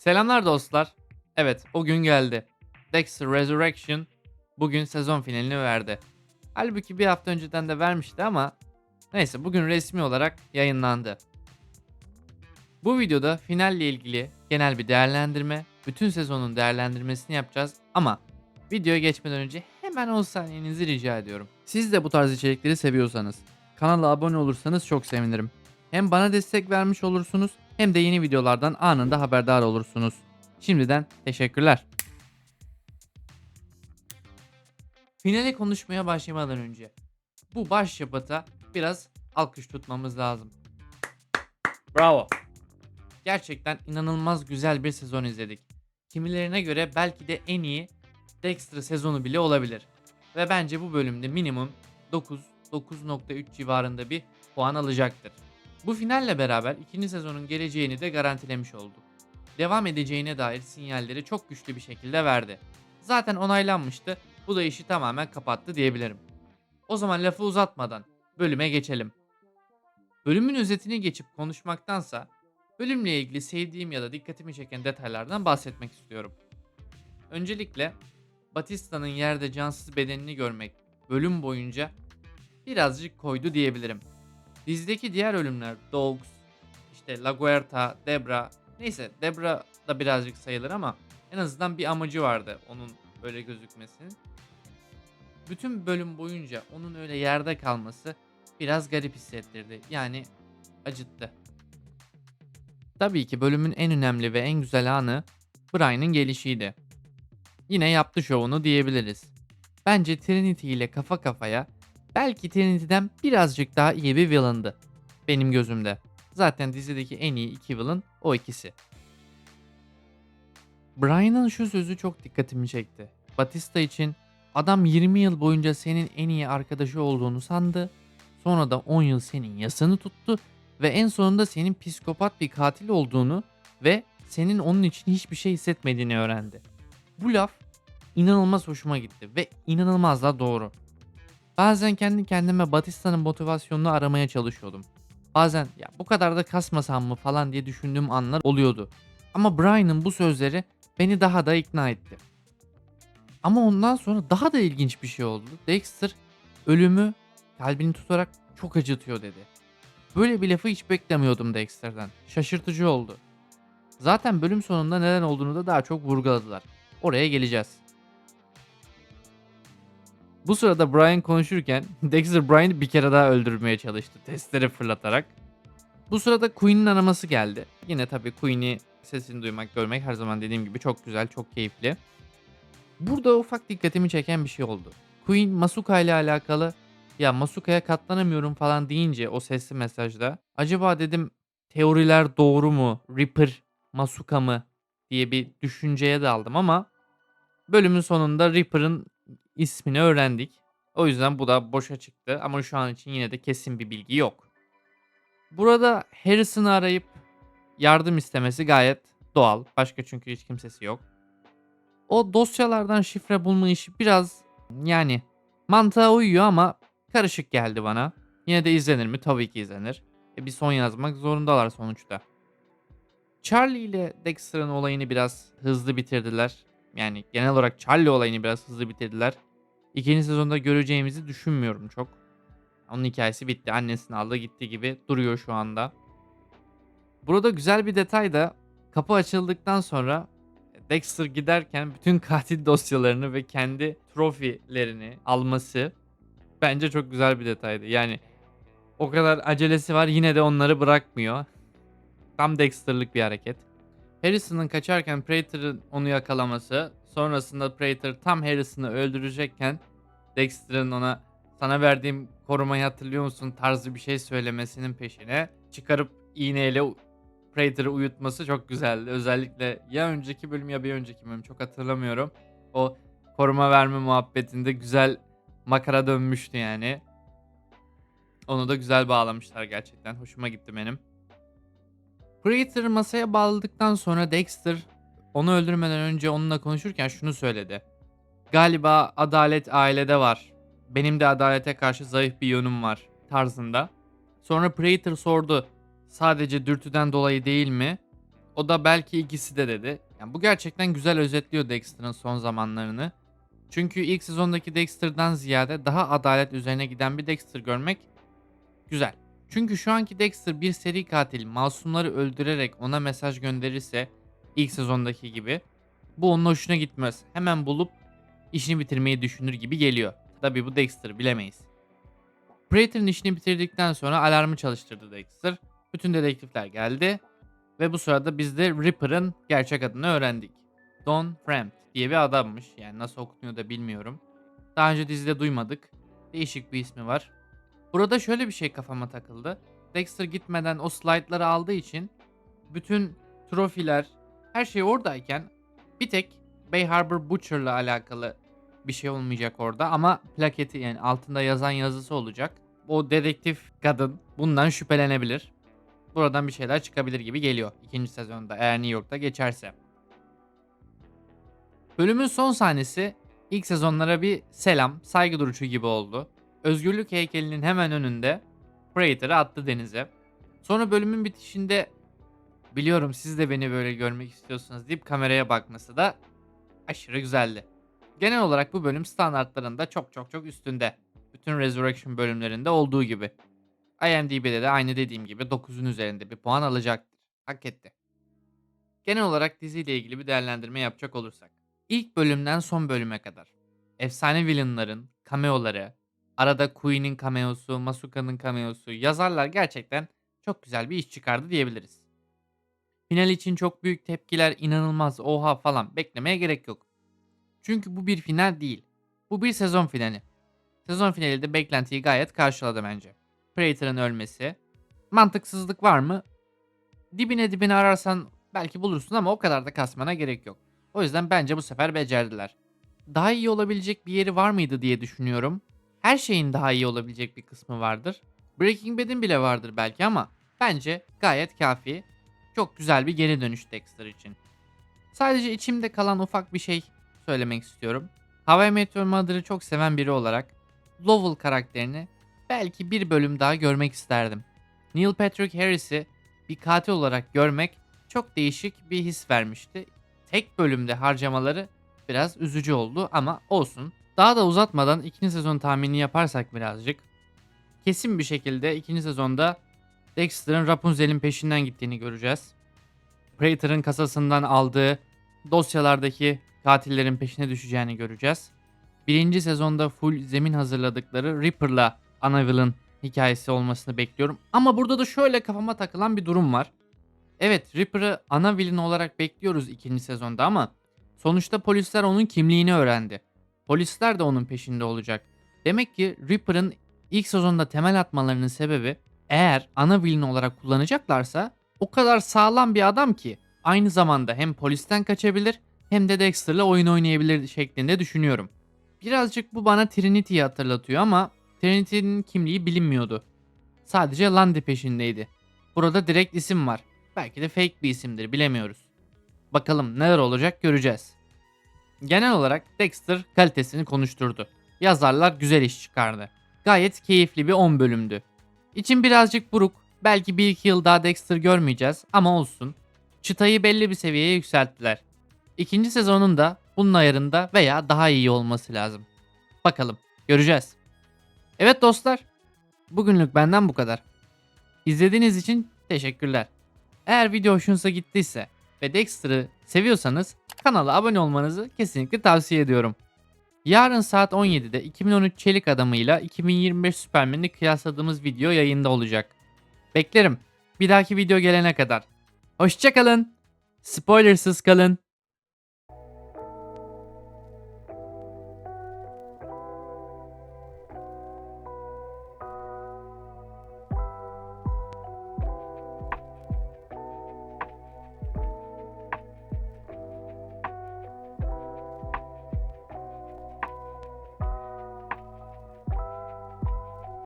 Selamlar dostlar. Evet, o gün geldi. Dexter Resurrection bugün sezon finalini verdi. Halbuki bir hafta önceden de vermişti ama neyse bugün resmi olarak yayınlandı. Bu videoda finalle ilgili genel bir değerlendirme, bütün sezonun değerlendirmesini yapacağız ama videoya geçmeden önce hemen 10 saniyenizi rica ediyorum. Siz de bu tarz içerikleri seviyorsanız kanala abone olursanız çok sevinirim. Hem bana destek vermiş olursunuz hem de yeni videolardan anında haberdar olursunuz. Şimdiden teşekkürler. Finale konuşmaya başlamadan önce bu başyapıta biraz alkış tutmamız lazım. Bravo. Gerçekten inanılmaz güzel bir sezon izledik. Kimilerine göre belki de en iyi Dexter sezonu bile olabilir. Ve bence bu bölümde minimum 9 9.3 civarında bir puan alacaktır. Bu finalle beraber ikinci sezonun geleceğini de garantilemiş olduk. Devam edeceğine dair sinyalleri çok güçlü bir şekilde verdi. Zaten onaylanmıştı. Bu da işi tamamen kapattı diyebilirim. O zaman lafı uzatmadan bölüme geçelim. Bölümün özetini geçip konuşmaktansa bölümle ilgili sevdiğim ya da dikkatimi çeken detaylardan bahsetmek istiyorum. Öncelikle Batista'nın yerde cansız bedenini görmek bölüm boyunca birazcık koydu diyebilirim. Dizideki diğer ölümler Dogs, işte La Guerta, Debra, neyse Debra da birazcık sayılır ama en azından bir amacı vardı onun öyle gözükmesinin. Bütün bölüm boyunca onun öyle yerde kalması biraz garip hissettirdi. Yani acıttı. Tabii ki bölümün en önemli ve en güzel anı Brian'ın gelişiydi. Yine yaptı şovunu diyebiliriz. Bence Trinity ile kafa kafaya belki Trinity'den birazcık daha iyi bir villain'dı. Benim gözümde. Zaten dizideki en iyi iki villain o ikisi. Brian'ın şu sözü çok dikkatimi çekti. Batista için adam 20 yıl boyunca senin en iyi arkadaşı olduğunu sandı. Sonra da 10 yıl senin yasını tuttu ve en sonunda senin psikopat bir katil olduğunu ve senin onun için hiçbir şey hissetmediğini öğrendi. Bu laf inanılmaz hoşuma gitti ve inanılmaz da doğru. Bazen kendi kendime Batista'nın motivasyonunu aramaya çalışıyordum. Bazen ya bu kadar da kasmasam mı falan diye düşündüğüm anlar oluyordu. Ama Brian'ın bu sözleri beni daha da ikna etti. Ama ondan sonra daha da ilginç bir şey oldu. Dexter ölümü kalbini tutarak çok acıtıyor dedi. Böyle bir lafı hiç beklemiyordum Dexter'den. Şaşırtıcı oldu. Zaten bölüm sonunda neden olduğunu da daha çok vurguladılar. Oraya geleceğiz. Bu sırada Brian konuşurken Dexter Brian'ı bir kere daha öldürmeye çalıştı testleri fırlatarak. Bu sırada Queen'in araması geldi. Yine tabii Queen'i sesini duymak, görmek her zaman dediğim gibi çok güzel, çok keyifli. Burada ufak dikkatimi çeken bir şey oldu. Queen Masuka ile alakalı ya Masuka'ya katlanamıyorum falan deyince o sesli mesajda acaba dedim teoriler doğru mu? Reaper Masuka mı diye bir düşünceye daldım ama bölümün sonunda Reaper'ın ismini öğrendik. O yüzden bu da boşa çıktı ama şu an için yine de kesin bir bilgi yok. Burada Harrison'ı arayıp yardım istemesi gayet doğal. Başka çünkü hiç kimsesi yok. O dosyalardan şifre bulma işi biraz yani mantığa uyuyor ama karışık geldi bana. Yine de izlenir mi? Tabii ki izlenir. E bir son yazmak zorundalar sonuçta. Charlie ile Dexter'ın olayını biraz hızlı bitirdiler. Yani genel olarak Charlie olayını biraz hızlı bitirdiler. İkinci sezonda göreceğimizi düşünmüyorum çok. Onun hikayesi bitti. Annesini aldı gitti gibi duruyor şu anda. Burada güzel bir detay da kapı açıldıktan sonra Dexter giderken bütün katil dosyalarını ve kendi trofilerini alması bence çok güzel bir detaydı. Yani o kadar acelesi var yine de onları bırakmıyor. Tam Dexter'lık bir hareket. Harrison'ın kaçarken Prater'ın onu yakalaması, sonrasında Prater tam Harrison'ı öldürecekken Dexter'ın ona sana verdiğim korumayı hatırlıyor musun tarzı bir şey söylemesinin peşine çıkarıp iğneyle Prater'ı uyutması çok güzeldi. Özellikle ya önceki bölüm ya bir önceki bölüm çok hatırlamıyorum. O koruma verme muhabbetinde güzel makara dönmüştü yani. Onu da güzel bağlamışlar gerçekten. Hoşuma gitti benim. Prater masaya bağladıktan sonra Dexter onu öldürmeden önce onunla konuşurken şunu söyledi. Galiba adalet ailede var. Benim de adalete karşı zayıf bir yönüm var tarzında. Sonra Prater sordu. Sadece dürtüden dolayı değil mi? O da belki ikisi de dedi. Yani bu gerçekten güzel özetliyor Dexter'ın son zamanlarını. Çünkü ilk sezondaki Dexter'dan ziyade daha adalet üzerine giden bir Dexter görmek güzel. Çünkü şu anki Dexter bir seri katil masumları öldürerek ona mesaj gönderirse ilk sezondaki gibi bu onun hoşuna gitmez. Hemen bulup işini bitirmeyi düşünür gibi geliyor. Tabii bu Dexter bilemeyiz. Prater'ın işini bitirdikten sonra alarmı çalıştırdı Dexter. Bütün dedektifler geldi ve bu sırada biz de Ripper'ın gerçek adını öğrendik. Don Fremd diye bir adammış. Yani nasıl okunuyor da bilmiyorum. Daha önce dizide duymadık. Değişik bir ismi var. Burada şöyle bir şey kafama takıldı. Dexter gitmeden o slide'ları aldığı için bütün trofiler, her şey oradayken bir tek Bay Harbor Butcher'la alakalı bir şey olmayacak orada ama plaketi yani altında yazan yazısı olacak. O dedektif kadın bundan şüphelenebilir. Buradan bir şeyler çıkabilir gibi geliyor ikinci sezonda eğer New York'ta geçerse. Bölümün son sahnesi ilk sezonlara bir selam, saygı duruşu gibi oldu. Özgürlük heykelinin hemen önünde Prater'ı attı denize. Sonra bölümün bitişinde biliyorum siz de beni böyle görmek istiyorsunuz deyip kameraya bakması da aşırı güzeldi. Genel olarak bu bölüm standartlarında çok çok çok üstünde. Bütün Resurrection bölümlerinde olduğu gibi. IMDb'de de aynı dediğim gibi 9'un üzerinde bir puan alacaktır. Hak etti. Genel olarak diziyle ilgili bir değerlendirme yapacak olursak. İlk bölümden son bölüme kadar. Efsane villainların, cameoları, arada Queen'in cameosu, Masuka'nın cameosu, yazarlar gerçekten çok güzel bir iş çıkardı diyebiliriz. Final için çok büyük tepkiler, inanılmaz, oha falan beklemeye gerek yok. Çünkü bu bir final değil. Bu bir sezon finali. Sezon finali de beklentiyi gayet karşıladı bence. Prater'ın ölmesi. Mantıksızlık var mı? Dibine dibine ararsan belki bulursun ama o kadar da kasmana gerek yok. O yüzden bence bu sefer becerdiler. Daha iyi olabilecek bir yeri var mıydı diye düşünüyorum. Her şeyin daha iyi olabilecek bir kısmı vardır. Breaking Bad'in bile vardır belki ama bence gayet kafi. Çok güzel bir geri dönüş Dexter için. Sadece içimde kalan ufak bir şey söylemek istiyorum. How I Met Mother'ı çok seven biri olarak Lowell karakterini belki bir bölüm daha görmek isterdim. Neil Patrick Harris'i bir katil olarak görmek çok değişik bir his vermişti. Tek bölümde harcamaları biraz üzücü oldu ama olsun. Daha da uzatmadan ikinci sezon tahminini yaparsak birazcık. Kesin bir şekilde ikinci sezonda Dexter'ın Rapunzel'in peşinden gittiğini göreceğiz. Prater'ın kasasından aldığı dosyalardaki katillerin peşine düşeceğini göreceğiz. Birinci sezonda full zemin hazırladıkları Reaper'la Annabelle'ın hikayesi olmasını bekliyorum. Ama burada da şöyle kafama takılan bir durum var. Evet Reaper'ı ana villain olarak bekliyoruz ikinci sezonda ama sonuçta polisler onun kimliğini öğrendi. Polisler de onun peşinde olacak. Demek ki Reaper'ın ilk sezonda temel atmalarının sebebi eğer ana villain olarak kullanacaklarsa o kadar sağlam bir adam ki aynı zamanda hem polisten kaçabilir hem de Dexter'la oyun oynayabilir şeklinde düşünüyorum. Birazcık bu bana Trinity'yi hatırlatıyor ama Trinity'nin kimliği bilinmiyordu. Sadece Landy peşindeydi. Burada direkt isim var. Belki de fake bir isimdir bilemiyoruz. Bakalım neler olacak göreceğiz. Genel olarak Dexter kalitesini konuşturdu. Yazarlar güzel iş çıkardı. Gayet keyifli bir 10 bölümdü. İçim birazcık buruk. Belki bir iki yıl daha Dexter görmeyeceğiz ama olsun. Çıtayı belli bir seviyeye yükselttiler. İkinci sezonun da bunun ayarında veya daha iyi olması lazım. Bakalım göreceğiz. Evet dostlar. Bugünlük benden bu kadar. İzlediğiniz için teşekkürler. Eğer video hoşunuza gittiyse ve Dexter'ı seviyorsanız kanala abone olmanızı kesinlikle tavsiye ediyorum. Yarın saat 17'de 2013 Çelik Adamı'yla 2025 Superman'i kıyasladığımız video yayında olacak. Beklerim. Bir dahaki video gelene kadar. Hoşçakalın. Spoilersız kalın.